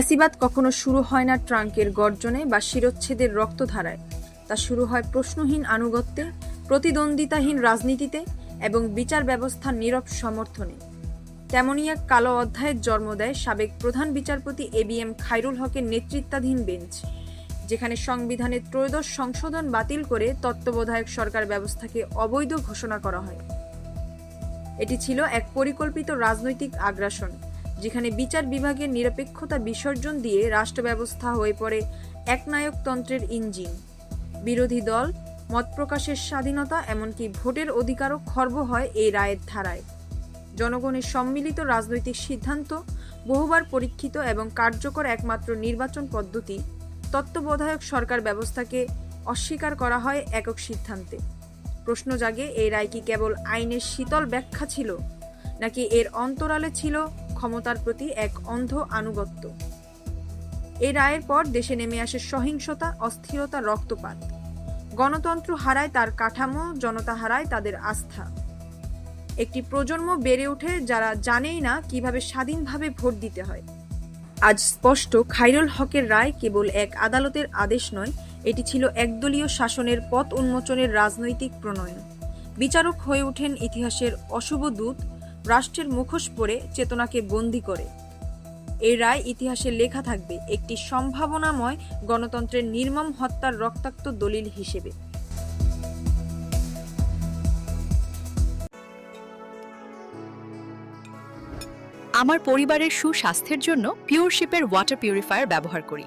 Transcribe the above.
ফ্যাসিবাদ কখনো শুরু হয় না ট্রাঙ্কের গর্জনে বা শিরোচ্ছেদের রক্তধারায়। তা শুরু হয় প্রশ্নহীন আনুগত্যে, প্রতিদ্বন্দ্বিতাহীন রাজনীতিতে এবং বিচার ব্যবস্থার নীরব সমর্থনে। তেমনই এক কালো অধ্যায়ের জন্ম দেয় সাবেক প্রধান বিচারপতি এ বি এম খায়রুল হকের নেতৃত্বাধীন বেঞ্চ, যেখানে সংবিধানের ত্রয়োদশ সংশোধন বাতিল করে তত্ত্বাবধায়ক সরকার ব্যবস্থাকে অবৈধ ঘোষণা করা হয়। এটি ছিল এক পরিকল্পিত রাজনৈতিক আগ্রাসন। যেখানে বিচার বিভাগের নিরপেক্ষতা বিসর্জন দিয়ে রাষ্ট্র ব্যবস্থা হয়ে পড়ে একনায়কতন্ত্রের ইঞ্জিন। বিরোধী দল, মত প্রকাশের স্বাধীনতা, এমনকি ভোটের অধিকারও খর্ব হয় এই রায়ের ধারায়। জনগণের সম্মিলিত রাজনৈতিক সিদ্ধান্ত, বহুবার পরীক্ষিত এবং কার্যকর একমাত্র নির্বাচন পদ্ধতি, তত্ত্বাবধায়ক সরকার ব্যবস্থাকে অস্বীকার করা হয় একক সিদ্ধান্তে। প্রশ্ন জাগে, এই রায় কি কেবল আইনের শীতল ব্যাখ্যা ছিল, নাকি এর অন্তরালে ছিল ক্ষমতার প্রতি এক অন্ধ আনুগত্য। এই রায়ের পর দেশে নেমে আসে সহিংসতা, অস্থিরতা, রক্তপাত। গণতন্ত্র হারায় তার কাঠামো, জনতা হারায় তাদের আস্থা। একটি প্রজন্ম বেড়ে ওঠে যারা জানেই না কীভাবে স্বাধীনভাবে ভোট দিতে হয়। আজ স্পষ্ট খাইরুল হকের রায় কেবল এক আদালতের আদেশ নয়, এটি ছিল একদলীয় শাসনের পথ উন্মোচনের রাজনৈতিক প্রণয়ন। বিচারক হয়ে ওঠেন ইতিহাসের অশুভ দূত রাষ্ট্রের মুখোশ পরে চেতনাকে বন্দী করে। এই রায় ইতিহাসে লেখা থাকবে একটি সম্ভাবনাময় গণতন্ত্রের নির্মম হত্যার রক্তাক্ত দলিল হিসেবে। আমার পরিবারের সুস্বাস্থ্যের জন্য পিওরশিপের ওয়াটার পিউরিফায়ার ব্যবহার করি।